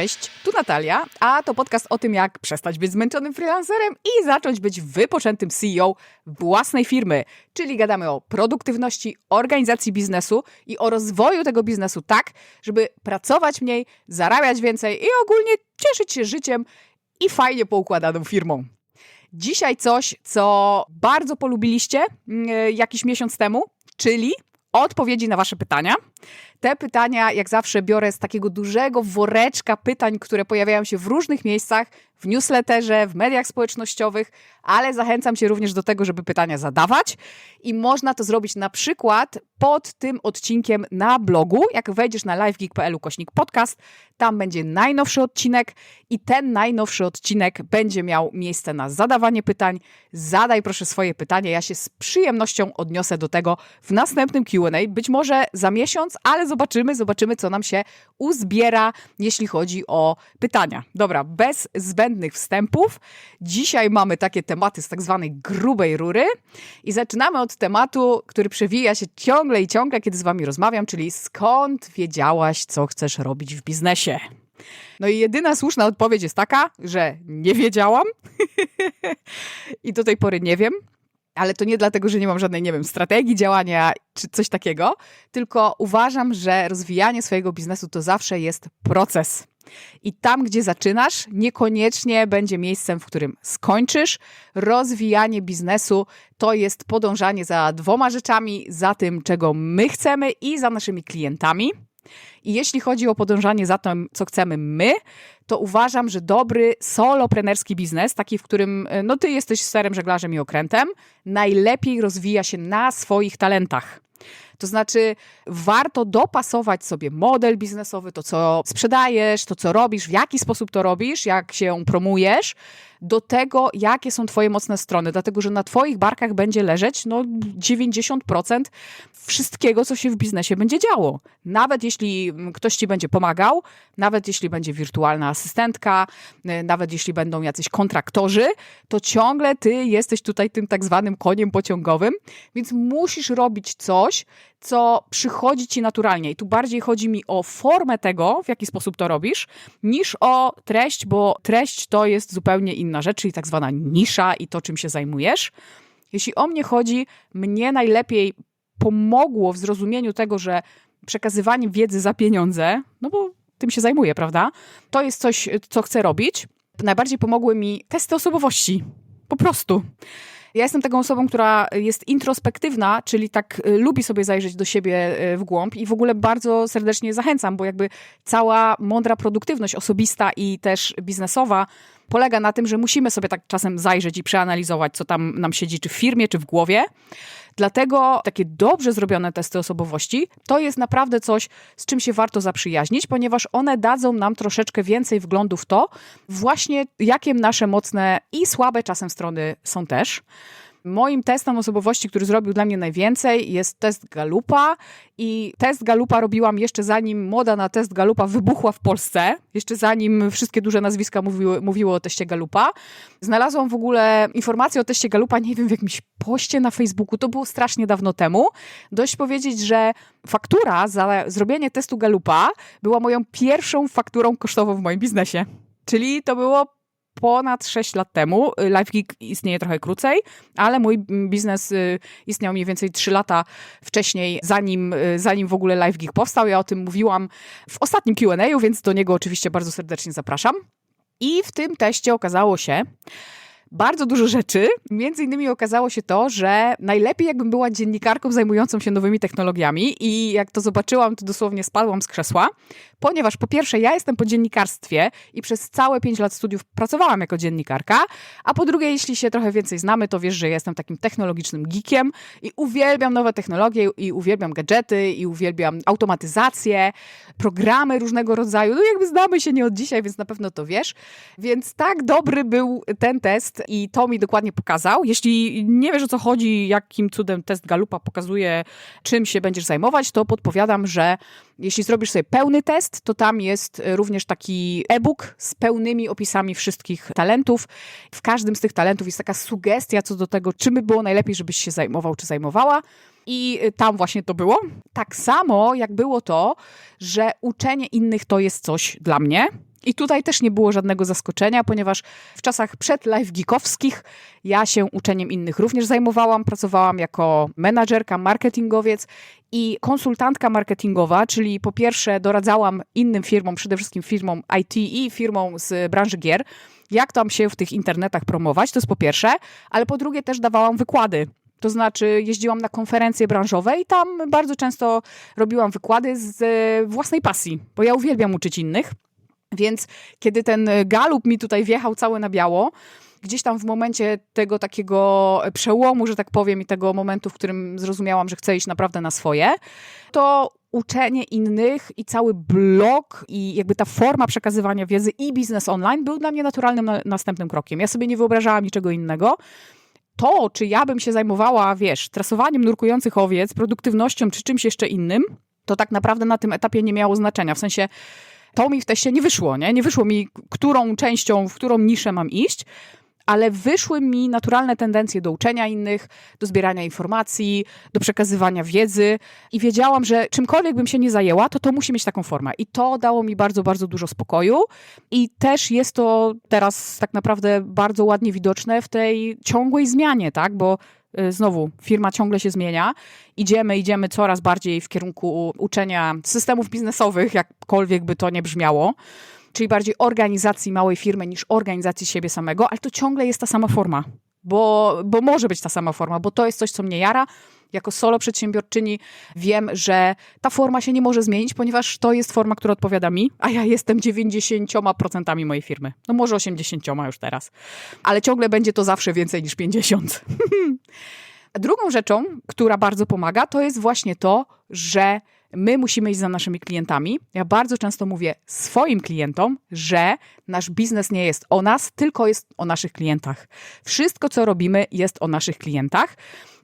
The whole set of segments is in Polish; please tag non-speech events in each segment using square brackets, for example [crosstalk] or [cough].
cześć, tu Natalia, a to podcast o tym, jak przestać być zmęczonym freelancerem i zacząć być wypoczętym CEO własnej firmy. Czyli gadamy o produktywności, organizacji biznesu i o rozwoju tego biznesu tak, żeby pracować mniej, zarabiać więcej i ogólnie cieszyć się życiem i fajnie poukładaną firmą. Dzisiaj coś, co bardzo polubiliście yy, jakiś miesiąc temu, czyli odpowiedzi na Wasze pytania. Te pytania, jak zawsze, biorę z takiego dużego woreczka pytań, które pojawiają się w różnych miejscach, w newsletterze, w mediach społecznościowych, ale zachęcam Cię również do tego, żeby pytania zadawać. I można to zrobić na przykład pod tym odcinkiem na blogu. Jak wejdziesz na livegeek.pl kośnik podcast, tam będzie najnowszy odcinek i ten najnowszy odcinek będzie miał miejsce na zadawanie pytań. Zadaj proszę swoje pytanie. Ja się z przyjemnością odniosę do tego w następnym QA. Być może za miesiąc, ale zobaczymy, zobaczymy, co nam się uzbiera, jeśli chodzi o pytania. Dobra, bez zbędnych wstępów. Dzisiaj mamy takie tematy z tak zwanej grubej rury i zaczynamy od tematu, który przewija się ciągle i ciągle, kiedy z wami rozmawiam, czyli skąd wiedziałaś, co chcesz robić w biznesie? No i jedyna słuszna odpowiedź jest taka, że nie wiedziałam [laughs] i do tej pory nie wiem ale to nie dlatego, że nie mam żadnej, nie wiem, strategii działania czy coś takiego, tylko uważam, że rozwijanie swojego biznesu to zawsze jest proces. I tam, gdzie zaczynasz, niekoniecznie będzie miejscem, w którym skończysz. Rozwijanie biznesu to jest podążanie za dwoma rzeczami: za tym, czego my chcemy i za naszymi klientami. I jeśli chodzi o podążanie za tym, co chcemy my, to uważam, że dobry soloprenerski biznes, taki, w którym e, no, ty jesteś sterem, żeglarzem i okrętem, najlepiej rozwija się na swoich talentach. To znaczy, warto dopasować sobie model biznesowy, to co sprzedajesz, to co robisz, w jaki sposób to robisz, jak się promujesz, do tego, jakie są Twoje mocne strony, dlatego że na Twoich barkach będzie leżeć no, 90% wszystkiego, co się w biznesie będzie działo. Nawet jeśli ktoś Ci będzie pomagał, nawet jeśli będzie wirtualna asystentka, y, nawet jeśli będą jacyś kontraktorzy, to ciągle Ty jesteś tutaj tym tak zwanym koniem pociągowym, więc musisz robić coś, co przychodzi ci naturalnie. I tu bardziej chodzi mi o formę tego, w jaki sposób to robisz, niż o treść, bo treść to jest zupełnie inna rzecz, czyli tak zwana nisza i to, czym się zajmujesz. Jeśli o mnie chodzi, mnie najlepiej pomogło w zrozumieniu tego, że przekazywanie wiedzy za pieniądze, no bo tym się zajmuję, prawda? To jest coś, co chcę robić. Najbardziej pomogły mi testy osobowości. Po prostu. Ja jestem taką osobą, która jest introspektywna, czyli tak y, lubi sobie zajrzeć do siebie y, w głąb i w ogóle bardzo serdecznie zachęcam, bo jakby cała mądra produktywność osobista i też biznesowa polega na tym, że musimy sobie tak czasem zajrzeć i przeanalizować, co tam nam siedzi, czy w firmie, czy w głowie. Dlatego takie dobrze zrobione testy osobowości to jest naprawdę coś, z czym się warto zaprzyjaźnić, ponieważ one dadzą nam troszeczkę więcej wglądu w to, właśnie jakie nasze mocne i słabe czasem strony są też. Moim testem osobowości, który zrobił dla mnie najwięcej, jest test Galupa. I test Galupa robiłam jeszcze zanim moda na test Galupa wybuchła w Polsce, jeszcze zanim wszystkie duże nazwiska mówiły, mówiły o teście Galupa. Znalazłam w ogóle informację o teście Galupa, nie wiem, w jakimś poście na Facebooku, to było strasznie dawno temu. Dość powiedzieć, że faktura za zrobienie testu Galupa była moją pierwszą fakturą kosztową w moim biznesie. Czyli to było ponad 6 lat temu. LiveGeek istnieje trochę krócej, ale mój biznes y, istniał mniej więcej 3 lata wcześniej, zanim, y, zanim w ogóle LiveGeek powstał. Ja o tym mówiłam w ostatnim Q&A, więc do niego oczywiście bardzo serdecznie zapraszam. I w tym teście okazało się, bardzo dużo rzeczy. Między innymi okazało się to, że najlepiej jakbym była dziennikarką zajmującą się nowymi technologiami i jak to zobaczyłam, to dosłownie spadłam z krzesła, ponieważ po pierwsze ja jestem po dziennikarstwie i przez całe pięć lat studiów pracowałam jako dziennikarka, a po drugie, jeśli się trochę więcej znamy, to wiesz, że jestem takim technologicznym geekiem i uwielbiam nowe technologie i uwielbiam gadżety i uwielbiam automatyzację, programy różnego rodzaju. No jakby znamy się nie od dzisiaj, więc na pewno to wiesz. Więc tak dobry był ten test, i to mi dokładnie pokazał. Jeśli nie wiesz o co chodzi, jakim cudem test Galupa pokazuje, czym się będziesz zajmować, to podpowiadam, że jeśli zrobisz sobie pełny test, to tam jest również taki e-book z pełnymi opisami wszystkich talentów. W każdym z tych talentów jest taka sugestia co do tego, czym by było najlepiej, żebyś się zajmował czy zajmowała. I tam właśnie to było. Tak samo jak było to, że uczenie innych to jest coś dla mnie. I tutaj też nie było żadnego zaskoczenia, ponieważ w czasach przed live geekowskich ja się uczeniem innych również zajmowałam. Pracowałam jako menadżerka, marketingowiec i konsultantka marketingowa, czyli po pierwsze doradzałam innym firmom, przede wszystkim firmom IT i firmom z branży gier, jak tam się w tych internetach promować, to jest po pierwsze, ale po drugie też dawałam wykłady. To znaczy jeździłam na konferencje branżowe i tam bardzo często robiłam wykłady z własnej pasji, bo ja uwielbiam uczyć innych. Więc kiedy ten galup mi tutaj wjechał cały na biało, gdzieś tam w momencie tego takiego przełomu, że tak powiem, i tego momentu, w którym zrozumiałam, że chcę iść naprawdę na swoje, to uczenie innych i cały blog i jakby ta forma przekazywania wiedzy i biznes online był dla mnie naturalnym na następnym krokiem. Ja sobie nie wyobrażałam niczego innego. To, czy ja bym się zajmowała, wiesz, trasowaniem nurkujących owiec, produktywnością czy czymś jeszcze innym, to tak naprawdę na tym etapie nie miało znaczenia. W sensie to mi w teście nie wyszło, nie? Nie wyszło mi, którą częścią, w którą niszę mam iść, ale wyszły mi naturalne tendencje do uczenia innych, do zbierania informacji, do przekazywania wiedzy i wiedziałam, że czymkolwiek bym się nie zajęła, to to musi mieć taką formę. I to dało mi bardzo, bardzo dużo spokoju i też jest to teraz tak naprawdę bardzo ładnie widoczne w tej ciągłej zmianie, tak? Bo znowu firma ciągle się zmienia. Idziemy, idziemy coraz bardziej w kierunku uczenia systemów biznesowych, jakkolwiek by to nie brzmiało czyli bardziej organizacji małej firmy niż organizacji siebie samego, ale to ciągle jest ta sama forma, bo, bo może być ta sama forma, bo to jest coś, co mnie jara. Jako solo przedsiębiorczyni wiem, że ta forma się nie może zmienić, ponieważ to jest forma, która odpowiada mi, a ja jestem 90% mojej firmy. No może 80 już teraz, ale ciągle będzie to zawsze więcej niż 50. [laughs] Drugą rzeczą, która bardzo pomaga, to jest właśnie to, że my musimy iść za naszymi klientami. Ja bardzo często mówię swoim klientom, że nasz biznes nie jest o nas, tylko jest o naszych klientach. Wszystko, co robimy, jest o naszych klientach.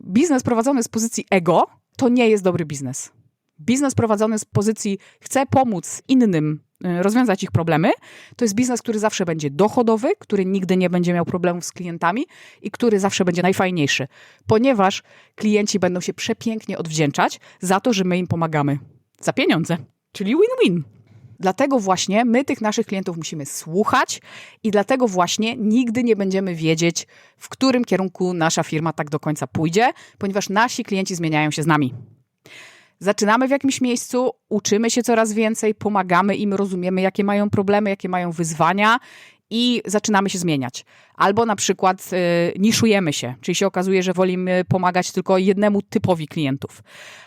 Biznes prowadzony z pozycji ego to nie jest dobry biznes. Biznes prowadzony z pozycji chcę pomóc innym rozwiązać ich problemy, to jest biznes, który zawsze będzie dochodowy, który nigdy nie będzie miał problemów z klientami i który zawsze będzie najfajniejszy, ponieważ klienci będą się przepięknie odwdzięczać za to, że my im pomagamy. Za pieniądze, czyli win-win. Dlatego właśnie my tych naszych klientów musimy słuchać i dlatego właśnie nigdy nie będziemy wiedzieć, w którym kierunku nasza firma tak do końca pójdzie, ponieważ nasi klienci zmieniają się z nami. Zaczynamy w jakimś miejscu, uczymy się coraz więcej, pomagamy im, rozumiemy, jakie mają problemy, jakie mają wyzwania i zaczynamy się zmieniać. Albo na przykład y, niszujemy się, czyli się okazuje, że wolimy pomagać tylko jednemu typowi klientów.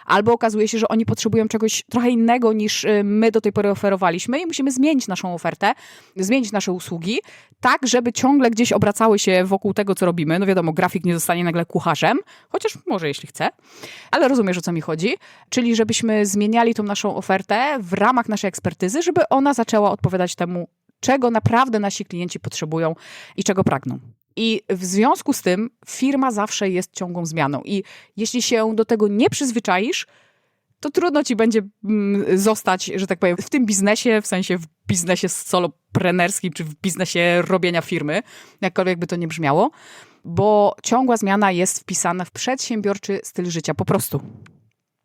Albo okazuje się, że oni potrzebują czegoś trochę innego niż y, my do tej pory oferowaliśmy i musimy zmienić naszą ofertę, zmienić nasze usługi, tak żeby ciągle gdzieś obracały się wokół tego, co robimy. No wiadomo, grafik nie zostanie nagle kucharzem, chociaż może jeśli chce, ale rozumiesz o co mi chodzi. Czyli żebyśmy zmieniali tą naszą ofertę w ramach naszej ekspertyzy, żeby ona zaczęła odpowiadać temu, czego naprawdę nasi klienci potrzebują i czego pragną. I w związku z tym firma zawsze jest ciągłą zmianą. I jeśli się do tego nie przyzwyczaisz, to trudno ci będzie mm, zostać, że tak powiem, w tym biznesie, w sensie w biznesie soloprenerskim, czy w biznesie robienia firmy, jakkolwiek by to nie brzmiało, bo ciągła zmiana jest wpisana w przedsiębiorczy styl życia po prostu.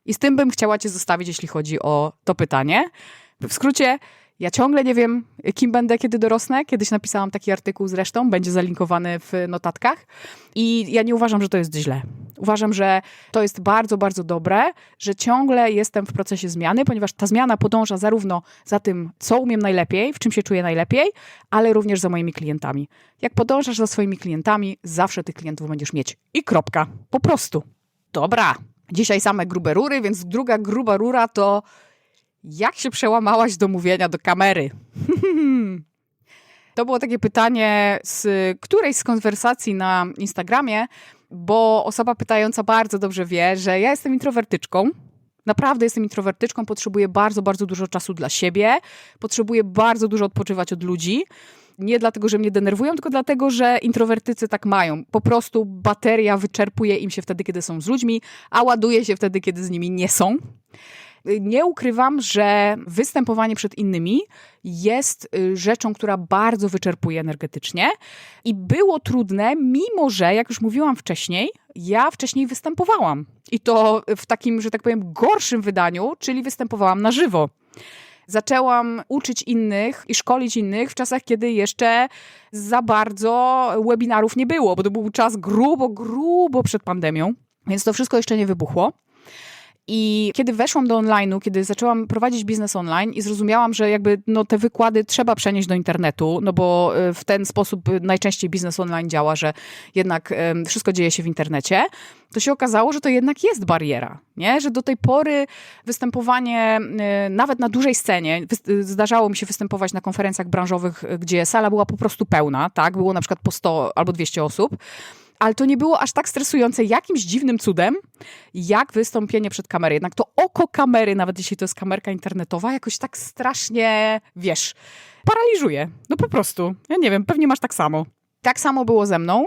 I z tym bym chciała cię zostawić, jeśli chodzi o to pytanie. W skrócie, ja ciągle nie wiem, kim będę, kiedy dorosnę. Kiedyś napisałam taki artykuł zresztą, będzie zalinkowany w notatkach. I ja nie uważam, że to jest źle. Uważam, że to jest bardzo, bardzo dobre, że ciągle jestem w procesie zmiany, ponieważ ta zmiana podąża zarówno za tym, co umiem najlepiej, w czym się czuję najlepiej, ale również za moimi klientami. Jak podążasz za swoimi klientami, zawsze tych klientów będziesz mieć. I kropka. Po prostu. Dobra. Dzisiaj same grube rury, więc druga gruba rura to jak się przełamałaś do mówienia do kamery? [laughs] to było takie pytanie z którejś z konwersacji na Instagramie, bo osoba pytająca bardzo dobrze wie, że ja jestem introwertyczką. Naprawdę jestem introwertyczką, potrzebuję bardzo, bardzo dużo czasu dla siebie, potrzebuję bardzo dużo odpoczywać od ludzi. Nie dlatego, że mnie denerwują, tylko dlatego, że introwertycy tak mają. Po prostu bateria wyczerpuje im się wtedy, kiedy są z ludźmi, a ładuje się wtedy, kiedy z nimi nie są nie ukrywam, że występowanie przed innymi jest y, rzeczą, która bardzo wyczerpuje energetycznie i było trudne, mimo że, jak już mówiłam wcześniej, ja wcześniej występowałam. I to w takim, że tak powiem, gorszym wydaniu, czyli występowałam na żywo. Zaczęłam uczyć innych i szkolić innych w czasach, kiedy jeszcze za bardzo webinarów nie było, bo to był czas grubo, grubo przed pandemią, więc to wszystko jeszcze nie wybuchło. I kiedy weszłam do online'u, kiedy zaczęłam prowadzić biznes online i zrozumiałam, że jakby no, te wykłady trzeba przenieść do internetu, no bo y, w ten sposób y, najczęściej biznes online działa, że jednak wszystko dzieje się w internecie, to się okazało, że to jednak jest bariera, nie? Że do tej pory występowanie y, nawet na dużej scenie, zdarzało mi się występować na konferencjach branżowych, gdzie sala była po prostu pełna, tak? Było na przykład po 100 albo 200 osób ale to nie było aż tak stresujące jakimś dziwnym cudem, jak wystąpienie przed kamerą. Jednak to oko kamery, nawet jeśli to jest kamerka internetowa, jakoś tak strasznie, wiesz, paraliżuje. No po prostu. Ja nie wiem, pewnie masz tak samo. Tak samo było ze mną,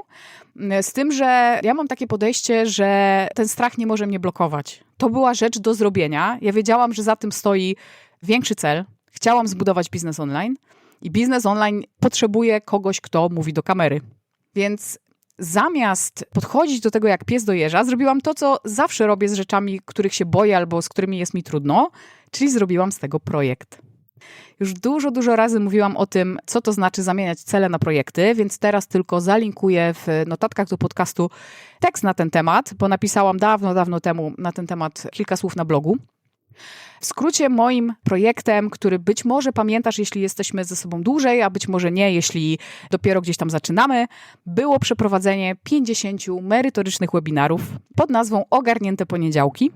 z tym, że ja mam takie podejście, że ten strach nie może mnie blokować. To była rzecz do zrobienia. Ja wiedziałam, że za tym stoi większy cel. Chciałam zbudować biznes online i biznes online potrzebuje kogoś, kto mówi do kamery. Więc zamiast podchodzić do tego jak pies do jeża, zrobiłam to, co zawsze robię z rzeczami, których się boję albo z którymi jest mi trudno, czyli zrobiłam z tego projekt. Już dużo, dużo razy mówiłam o tym, co to znaczy zamieniać cele na projekty, więc teraz tylko zalinkuję w notatkach do podcastu tekst na ten temat, bo napisałam dawno, dawno temu na ten temat kilka słów na blogu. W skrócie moim projektem, który być może pamiętasz, jeśli jesteśmy ze sobą dłużej, a być może nie, jeśli dopiero gdzieś tam zaczynamy, było przeprowadzenie 50 merytorycznych webinarów pod nazwą Ogarnięte Poniedziałki.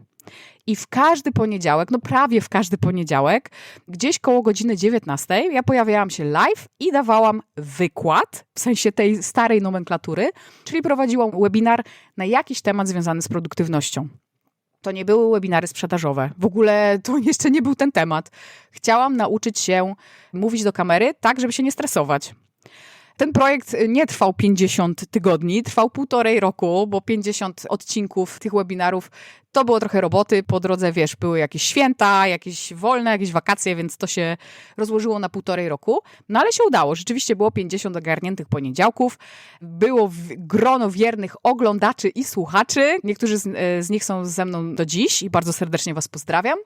I w każdy poniedziałek, no prawie w każdy poniedziałek, gdzieś koło godziny 19, ja pojawiałam się live i dawałam wykład, w sensie tej starej nomenklatury, czyli prowadziłam webinar na jakiś temat związany z produktywnością. To nie były webinary sprzedażowe. W ogóle to jeszcze nie był ten temat. Chciałam nauczyć się mówić do kamery tak, żeby się nie stresować. Ten projekt nie trwał 50 tygodni, trwał półtorej roku, bo 50 odcinków tych webinarów to było trochę roboty. Po drodze, wiesz, były jakieś święta, jakieś wolne, jakieś wakacje, więc to się rozłożyło na półtorej roku. No ale się udało. Rzeczywiście było 50 ogarniętych poniedziałków. Było grono wiernych oglądaczy i słuchaczy. Niektórzy z, e, z nich są ze mną do dziś i bardzo serdecznie Was pozdrawiam.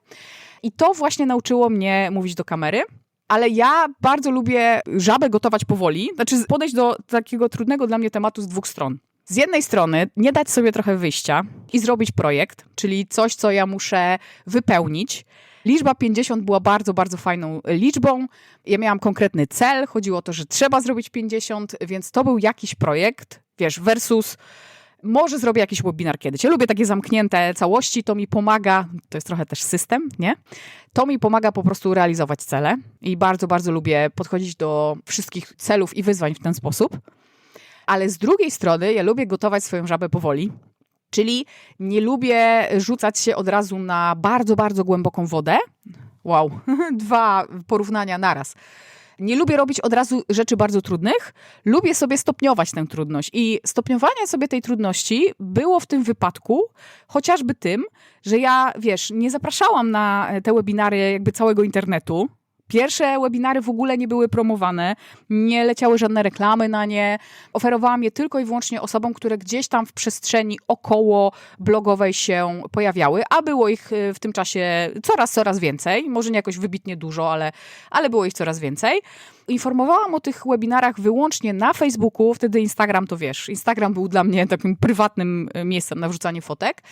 I to właśnie nauczyło mnie mówić do kamery ale ja bardzo lubię żabę gotować powoli, znaczy podejść do takiego trudnego dla mnie tematu z dwóch stron. Z jednej strony nie dać sobie trochę wyjścia i zrobić projekt, czyli coś, co ja muszę wypełnić. Liczba 50 była bardzo, bardzo fajną liczbą. Ja miałam konkretny cel, chodziło o to, że trzeba zrobić 50, więc to był jakiś projekt, wiesz, versus może zrobię jakiś webinar kiedyś. Ja lubię takie zamknięte całości, to mi pomaga, to jest trochę też system, nie? To mi pomaga po prostu realizować cele i bardzo, bardzo lubię podchodzić do wszystkich celów i wyzwań w ten sposób. Ale z drugiej strony ja lubię gotować swoją żabę powoli, czyli nie lubię rzucać się od razu na bardzo, bardzo głęboką wodę. Wow, [laughs] dwa porównania naraz nie lubię robić od razu rzeczy bardzo trudnych, lubię sobie stopniować tę trudność. I stopniowanie sobie tej trudności było w tym wypadku chociażby tym, że ja, wiesz, nie zapraszałam na te webinary jakby całego internetu, Pierwsze webinary w ogóle nie były promowane, nie leciały żadne reklamy na nie. Oferowałam je tylko i wyłącznie osobom, które gdzieś tam w przestrzeni około blogowej się pojawiały, a było ich y, w tym czasie coraz, coraz więcej. Może nie jakoś wybitnie dużo, ale, ale było ich coraz więcej. Informowałam o tych webinarach wyłącznie na Facebooku, wtedy Instagram to wiesz. Instagram był dla mnie takim prywatnym y, miejscem na wrzucanie fotek.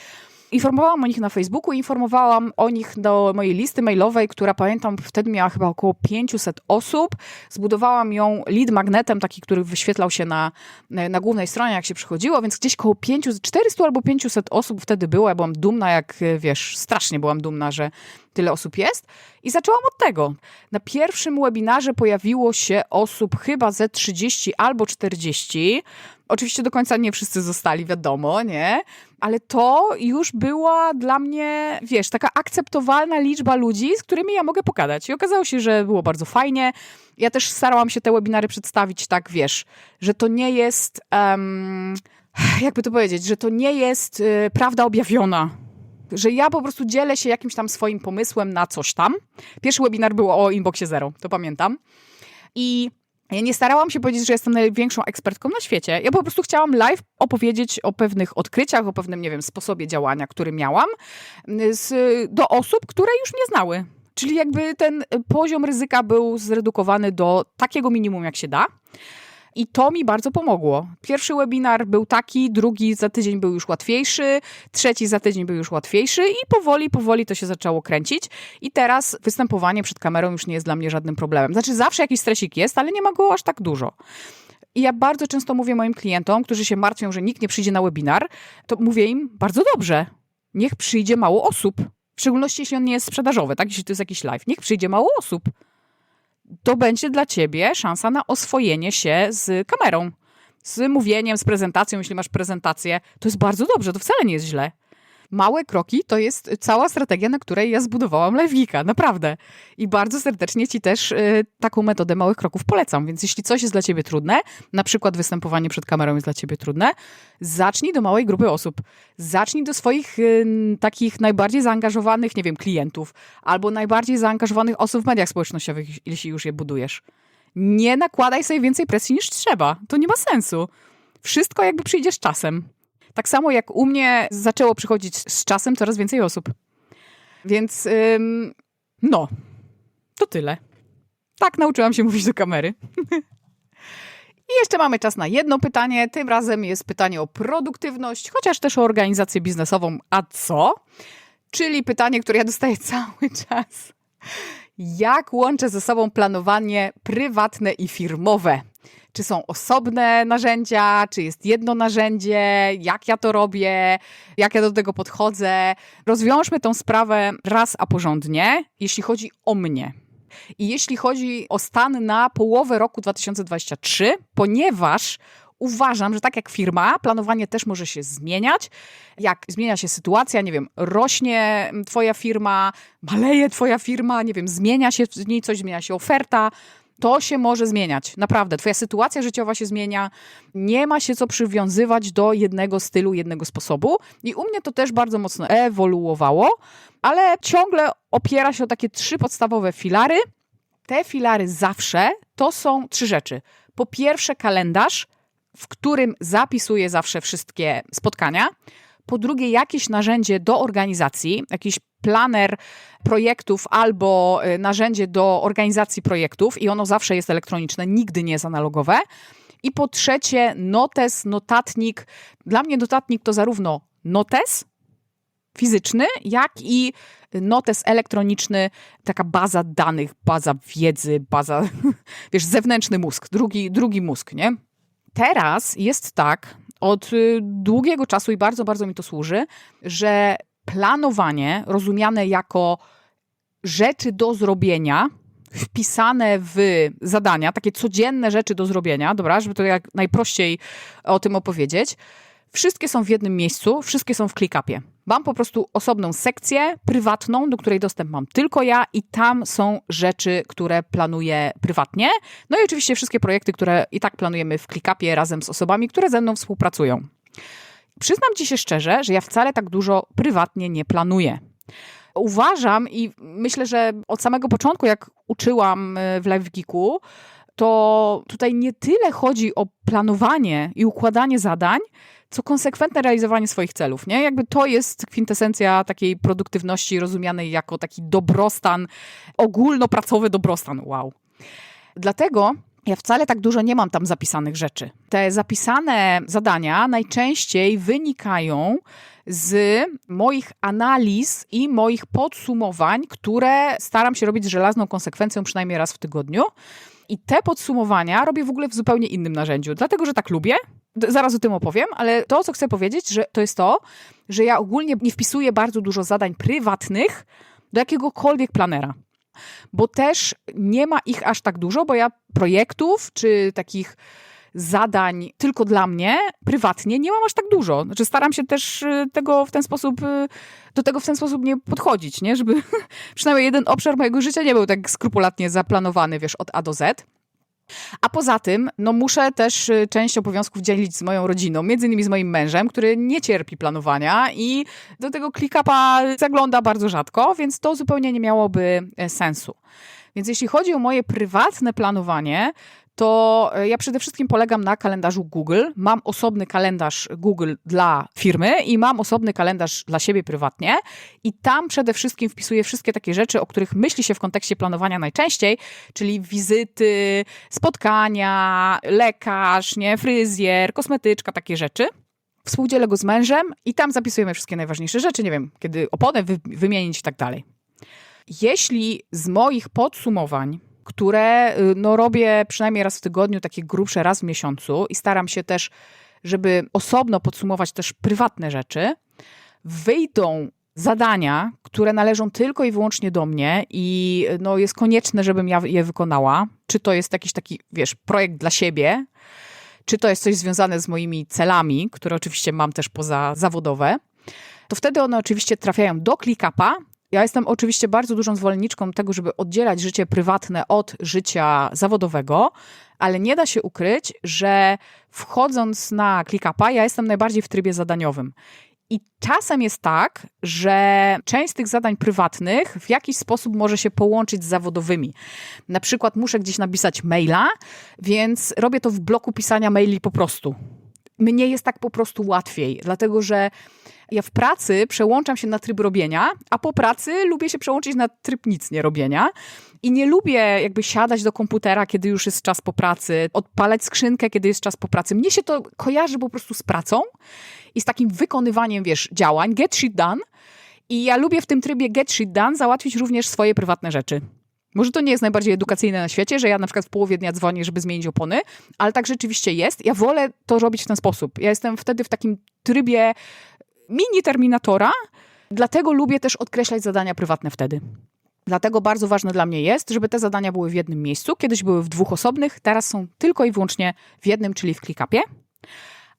Informowałam o nich na Facebooku, informowałam o nich do mojej listy mailowej, która pamiętam wtedy miała chyba około 500 osób. Zbudowałam ją lead magnetem, taki, który wyświetlał się na, na głównej stronie, jak się przychodziło, więc gdzieś około 500, 400 albo 500 osób wtedy było. Ja byłam dumna, jak wiesz, strasznie byłam dumna, że tyle osób jest. I zaczęłam od tego. Na pierwszym webinarze pojawiło się osób chyba ze 30 albo 40. Oczywiście do końca nie wszyscy zostali, wiadomo, nie? Ale to już była dla mnie, wiesz, taka akceptowalna liczba ludzi, z którymi ja mogę pokazać. I okazało się, że było bardzo fajnie. Ja też starałam się te webinary przedstawić tak, wiesz, że to nie jest, um, jakby to powiedzieć, że to nie jest y, prawda objawiona że ja po prostu dzielę się jakimś tam swoim pomysłem na coś tam. Pierwszy webinar był o Inboxie Zero, to pamiętam. I ja nie starałam się powiedzieć, że jestem największą ekspertką na świecie. Ja po prostu chciałam live opowiedzieć o pewnych odkryciach, o pewnym, nie wiem, sposobie działania, który miałam z, do osób, które już mnie znały. Czyli jakby ten poziom ryzyka był zredukowany do takiego minimum, jak się da. I to mi bardzo pomogło. Pierwszy webinar był taki, drugi za tydzień był już łatwiejszy, trzeci za tydzień był już łatwiejszy i powoli, powoli to się zaczęło kręcić. I teraz występowanie przed kamerą już nie jest dla mnie żadnym problemem. Znaczy zawsze jakiś stresik jest, ale nie ma go aż tak dużo. I ja bardzo często mówię moim klientom, którzy się martwią, że nikt nie przyjdzie na webinar, to mówię im bardzo dobrze. Niech przyjdzie mało osób. W szczególności jeśli on nie jest sprzedażowy, tak? Jeśli to jest jakiś live. Niech przyjdzie mało osób to będzie dla ciebie szansa na oswojenie się z kamerą, z mówieniem, z prezentacją, jeśli masz prezentację. To jest bardzo dobrze, to wcale nie jest źle. Małe kroki to jest cała strategia, na której ja zbudowałam Lewika, naprawdę. I bardzo serdecznie Ci też y, taką metodę małych kroków polecam. Więc jeśli coś jest dla Ciebie trudne, na przykład występowanie przed kamerą jest dla Ciebie trudne, zacznij do małej grupy osób. Zacznij do swoich y, takich najbardziej zaangażowanych, nie wiem, klientów, albo najbardziej zaangażowanych osób w mediach społecznościowych, jeśli już je budujesz. Nie nakładaj sobie więcej presji niż trzeba. To nie ma sensu. Wszystko jakby przyjdzie z czasem. Tak samo jak u mnie zaczęło przychodzić z czasem coraz więcej osób. Więc ym, no, to tyle. Tak nauczyłam się mówić do kamery. [laughs] I jeszcze mamy czas na jedno pytanie. Tym razem jest pytanie o produktywność, chociaż też o organizację biznesową. A co? Czyli pytanie, które ja dostaję [laughs] cały czas. Jak łączę ze sobą planowanie prywatne i firmowe? Czy są osobne narzędzia, czy jest jedno narzędzie, jak ja to robię, jak ja do tego podchodzę. Rozwiążmy tą sprawę raz a porządnie, jeśli chodzi o mnie. I jeśli chodzi o stan na połowę roku 2023, ponieważ uważam, że tak jak firma, planowanie też może się zmieniać. Jak zmienia się sytuacja, nie wiem, rośnie twoja firma, maleje twoja firma, nie wiem, zmienia się w niej coś, zmienia się oferta, to się może zmieniać, naprawdę. Twoja sytuacja życiowa się zmienia, nie ma się co przywiązywać do jednego stylu, jednego sposobu. I u mnie to też bardzo mocno ewoluowało, ale ciągle opiera się o takie trzy podstawowe filary. Te filary zawsze to są trzy rzeczy. Po pierwsze, kalendarz, w którym zapisuję zawsze wszystkie spotkania. Po drugie, jakieś narzędzie do organizacji, jakiś planer projektów albo y, narzędzie do organizacji projektów i ono zawsze jest elektroniczne, nigdy nie jest analogowe. I po trzecie, notes, notatnik. Dla mnie notatnik to zarówno notes fizyczny, jak i notes elektroniczny, taka baza danych, baza wiedzy, baza, [laughs] wiesz, zewnętrzny mózg, drugi, drugi mózg, nie? Teraz jest tak, od y, długiego czasu i bardzo, bardzo mi to służy, że planowanie rozumiane jako rzeczy do zrobienia, wpisane w zadania, takie codzienne rzeczy do zrobienia, dobra, żeby to jak najprościej o tym opowiedzieć, wszystkie są w jednym miejscu, wszystkie są w ClickUpie. Mam po prostu osobną sekcję prywatną, do której dostęp mam tylko ja i tam są rzeczy, które planuję prywatnie. No i oczywiście wszystkie projekty, które i tak planujemy w ClickUpie razem z osobami, które ze mną współpracują. Przyznam ci się szczerze, że ja wcale tak dużo prywatnie nie planuję. Uważam i myślę, że od samego początku, jak uczyłam y, w Live Geeku, to tutaj nie tyle chodzi o planowanie i układanie zadań, co konsekwentne realizowanie swoich celów, nie? Jakby to jest kwintesencja takiej produktywności rozumianej jako taki dobrostan, ogólnopracowy dobrostan, wow. Dlatego ja wcale tak dużo nie mam tam zapisanych rzeczy. Te zapisane zadania najczęściej wynikają z moich analiz i moich podsumowań, które staram się robić z żelazną konsekwencją przynajmniej raz w tygodniu. I te podsumowania robię w ogóle w zupełnie innym narzędziu, dlatego że tak lubię. Zaraz o tym opowiem, ale to, co chcę powiedzieć, że to jest to, że ja ogólnie nie wpisuję bardzo dużo zadań prywatnych do jakiegokolwiek planera bo też nie ma ich aż tak dużo, bo ja projektów czy takich zadań tylko dla mnie, prywatnie, nie mam aż tak dużo. Znaczy staram się też y, tego w ten sposób, y, do tego w ten sposób nie podchodzić, nie? Żeby [laughs] przynajmniej jeden obszar mojego życia nie był tak skrupulatnie zaplanowany, wiesz, od A do Z. A poza tym, no muszę też y, część obowiązków dzielić z moją rodziną, między innymi z moim mężem, który nie cierpi planowania i do tego ClickUpa zagląda bardzo rzadko, więc to zupełnie nie miałoby e, sensu. Więc jeśli chodzi o moje prywatne planowanie, to e, ja przede wszystkim polegam na kalendarzu Google. Mam osobny kalendarz Google dla firmy i mam osobny kalendarz dla siebie prywatnie. I tam przede wszystkim wpisuję wszystkie takie rzeczy, o których myśli się w kontekście planowania najczęściej, czyli wizyty, spotkania, lekarz, nie, fryzjer, kosmetyczka, takie rzeczy. Współdzielę go z mężem i tam zapisujemy wszystkie najważniejsze rzeczy, nie wiem, kiedy oponę wy wymienić i tak dalej. Jeśli z moich podsumowań które y, no, robię przynajmniej raz w tygodniu, takie grubsze raz w miesiącu i staram się też, żeby osobno podsumować też prywatne rzeczy, wyjdą zadania, które należą tylko i wyłącznie do mnie i no, jest konieczne, żebym ja je wykonała. Czy to jest jakiś taki, wiesz, projekt dla siebie, czy to jest coś związane z moimi celami, które oczywiście mam też poza zawodowe, to wtedy one oczywiście trafiają do ClickUpa ja jestem oczywiście bardzo dużą zwolenniczką tego, żeby oddzielać życie prywatne od życia zawodowego, ale nie da się ukryć, że wchodząc na ClickUpa, ja jestem najbardziej w trybie zadaniowym. I czasem jest tak, że część z tych zadań prywatnych w jakiś sposób może się połączyć z zawodowymi. Na przykład muszę gdzieś napisać maila, więc robię to w bloku pisania maili po prostu. Mnie jest tak po prostu łatwiej, dlatego że ja w pracy przełączam się na tryb robienia, a po pracy lubię się przełączyć na tryb nic nie robienia. I nie lubię jakby siadać do komputera, kiedy już jest czas po pracy, odpalać skrzynkę, kiedy jest czas po pracy. Mnie się to kojarzy po prostu z pracą i z takim wykonywaniem, wiesz, działań, get shit done. I ja lubię w tym trybie get shit done załatwić również swoje prywatne rzeczy. Może to nie jest najbardziej edukacyjne na świecie, że ja na przykład w połowie dnia dzwonię, żeby zmienić opony, ale tak rzeczywiście jest. Ja wolę to robić w ten sposób. Ja jestem wtedy w takim trybie mini Terminatora, dlatego lubię też odkreślać zadania prywatne wtedy. Dlatego bardzo ważne dla mnie jest, żeby te zadania były w jednym miejscu. Kiedyś były w dwóch osobnych, teraz są tylko i wyłącznie w jednym, czyli w ClickUpie.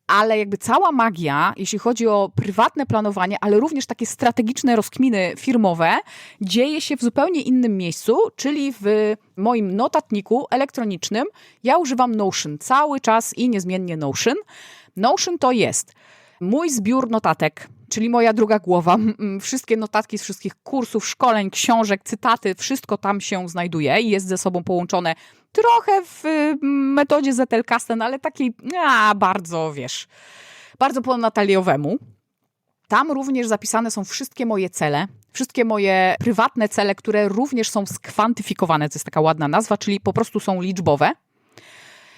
Ale jakby cała magia, jeśli chodzi o prywatne planowanie, ale również takie strategiczne rozkminy firmowe, dzieje się w zupełnie innym miejscu, czyli w moim notatniku elektronicznym. Ja używam Notion cały czas i niezmiennie Notion. Notion to jest Mój zbiór notatek, czyli moja druga głowa, wszystkie notatki z wszystkich kursów, szkoleń, książek, cytaty, wszystko tam się znajduje i jest ze sobą połączone trochę w metodzie Zettelkasten, ale takiej a, bardzo, wiesz, bardzo ponataliowemu. Tam również zapisane są wszystkie moje cele, wszystkie moje prywatne cele, które również są skwantyfikowane, to jest taka ładna nazwa, czyli po prostu są liczbowe.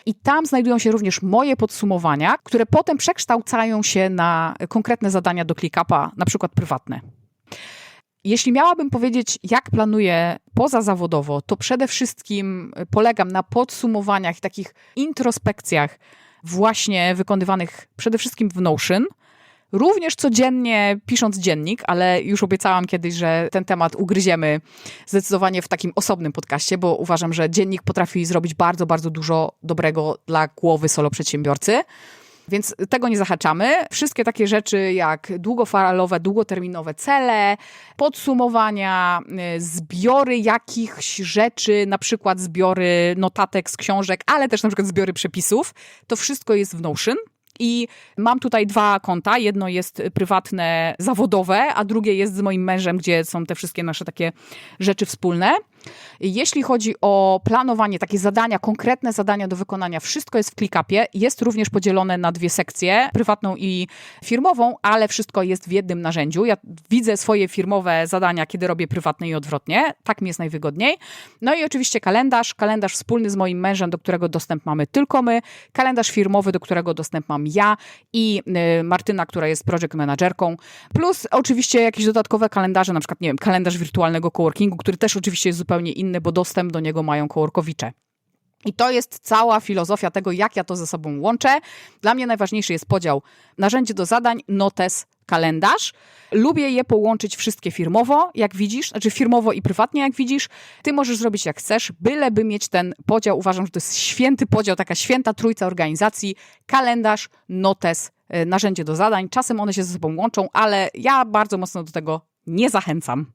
I tam znajdują się również moje podsumowania, które potem przekształcają się na konkretne zadania do ClickUpa, na przykład prywatne. Jeśli miałabym powiedzieć, jak planuję pozazawodowo, to przede wszystkim polegam na podsumowaniach, takich introspekcjach właśnie wykonywanych przede wszystkim w Notion – Również codziennie pisząc dziennik, ale już obiecałam kiedyś, że ten temat ugryziemy zdecydowanie w takim osobnym podcaście, bo uważam, że dziennik potrafi zrobić bardzo, bardzo dużo dobrego dla głowy solo przedsiębiorcy. Więc tego nie zahaczamy. Wszystkie takie rzeczy jak długofalowe, długoterminowe cele, podsumowania, y, zbiory jakichś rzeczy, na przykład zbiory notatek z książek, ale też na przykład zbiory przepisów, to wszystko jest w Notion. I mam tutaj dwa konta. Jedno jest prywatne, zawodowe, a drugie jest z moim mężem, gdzie są te wszystkie nasze takie rzeczy wspólne. Jeśli chodzi o planowanie, takie zadania, konkretne zadania do wykonania, wszystko jest w ClickUpie. Jest również podzielone na dwie sekcje, prywatną i firmową, ale wszystko jest w jednym narzędziu. Ja widzę swoje firmowe zadania, kiedy robię prywatne i odwrotnie. Tak mi jest najwygodniej. No i oczywiście kalendarz, kalendarz wspólny z moim mężem, do którego dostęp mamy tylko my, kalendarz firmowy, do którego dostęp mam ja i y, Martyna, która jest project managerką, plus oczywiście jakieś dodatkowe kalendarze, na przykład, nie wiem, kalendarz wirtualnego coworkingu, który też oczywiście jest zupełnie inny, bo dostęp do niego mają kołorkowicze. I to jest cała filozofia tego, jak ja to ze sobą łączę. Dla mnie najważniejszy jest podział narzędzie do zadań, notes, kalendarz. Lubię je połączyć wszystkie firmowo, jak widzisz, znaczy firmowo i prywatnie, jak widzisz. Ty możesz zrobić jak chcesz, byleby mieć ten podział. Uważam, że to jest święty podział, taka święta trójca organizacji. Kalendarz, notes, y, narzędzie do zadań. Czasem one się ze sobą łączą, ale ja bardzo mocno do tego nie zachęcam.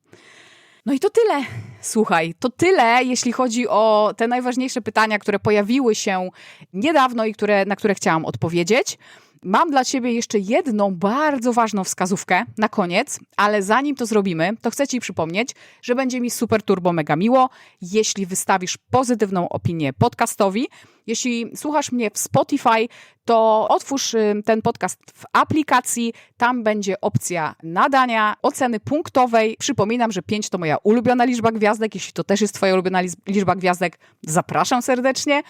No i to tyle. Słuchaj, to tyle, jeśli chodzi o te najważniejsze pytania, które pojawiły się niedawno i które, na które chciałam odpowiedzieć. Mam dla Ciebie jeszcze jedną bardzo ważną wskazówkę na koniec, ale zanim to zrobimy, to chcę Ci przypomnieć, że będzie mi super turbo mega miło, jeśli wystawisz pozytywną opinię podcastowi. Jeśli słuchasz mnie w Spotify, to otwórz y, ten podcast w aplikacji. Tam będzie opcja nadania oceny punktowej. Przypominam, że 5 to moja ulubiona liczba gwiazdek. Jeśli to też jest Twoja ulubiona liczba gwiazdek, zapraszam serdecznie.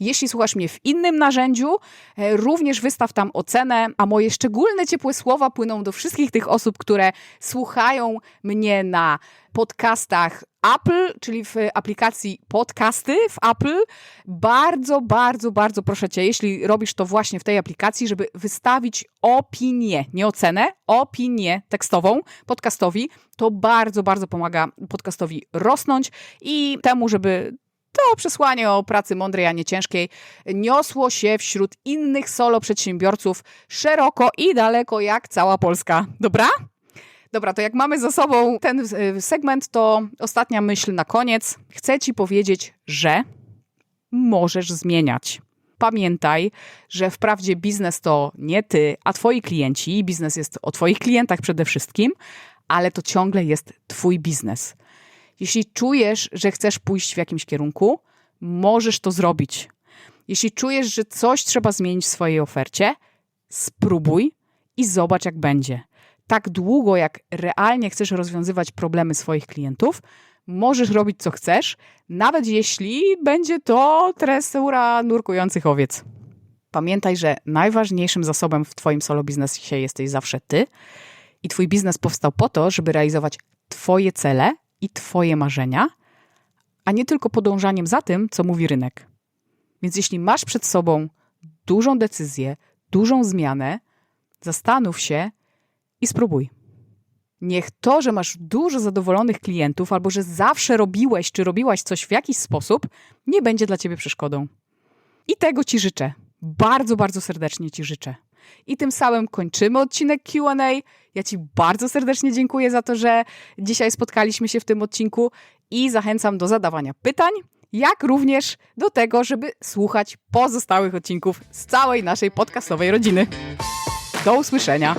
Jeśli słuchasz mnie w innym narzędziu, e, również wystaw tam ocenę, a moje szczególne ciepłe słowa płyną do wszystkich tych osób, które słuchają mnie na podcastach Apple, czyli w aplikacji podcasty w Apple. Bardzo, bardzo, bardzo proszę Cię, jeśli robisz to właśnie w tej aplikacji, żeby wystawić opinię, nie ocenę, opinię tekstową podcastowi. To bardzo, bardzo pomaga podcastowi rosnąć i temu, żeby to przesłanie o pracy mądrej, a nie ciężkiej niosło się wśród innych solo przedsiębiorców szeroko i daleko jak cała Polska. Dobra? Dobra, to jak mamy za sobą ten y, segment, to ostatnia myśl na koniec. Chcę Ci powiedzieć, że możesz zmieniać. Pamiętaj, że wprawdzie biznes to nie ty, a twoi klienci. Biznes jest o twoich klientach przede wszystkim, ale to ciągle jest twój biznes. Jeśli czujesz, że chcesz pójść w jakimś kierunku, możesz to zrobić. Jeśli czujesz, że coś trzeba zmienić w swojej ofercie, spróbuj i zobacz, jak będzie. Tak długo, jak realnie chcesz rozwiązywać problemy swoich klientów, możesz robić co chcesz, nawet jeśli będzie to tresura nurkujących owiec. Pamiętaj, że najważniejszym zasobem w Twoim solo biznesie jesteś zawsze Ty i Twój biznes powstał po to, żeby realizować Twoje cele i Twoje marzenia, a nie tylko podążaniem za tym, co mówi rynek. Więc jeśli masz przed sobą dużą decyzję, dużą zmianę, zastanów się i spróbuj. Niech to, że masz dużo zadowolonych klientów, albo że zawsze robiłeś czy robiłaś coś w jakiś sposób, nie będzie dla ciebie przeszkodą. I tego ci życzę. Bardzo, bardzo serdecznie ci życzę. I tym samym kończymy odcinek QA. Ja Ci bardzo serdecznie dziękuję za to, że dzisiaj spotkaliśmy się w tym odcinku i zachęcam do zadawania pytań, jak również do tego, żeby słuchać pozostałych odcinków z całej naszej podcastowej rodziny. Do usłyszenia.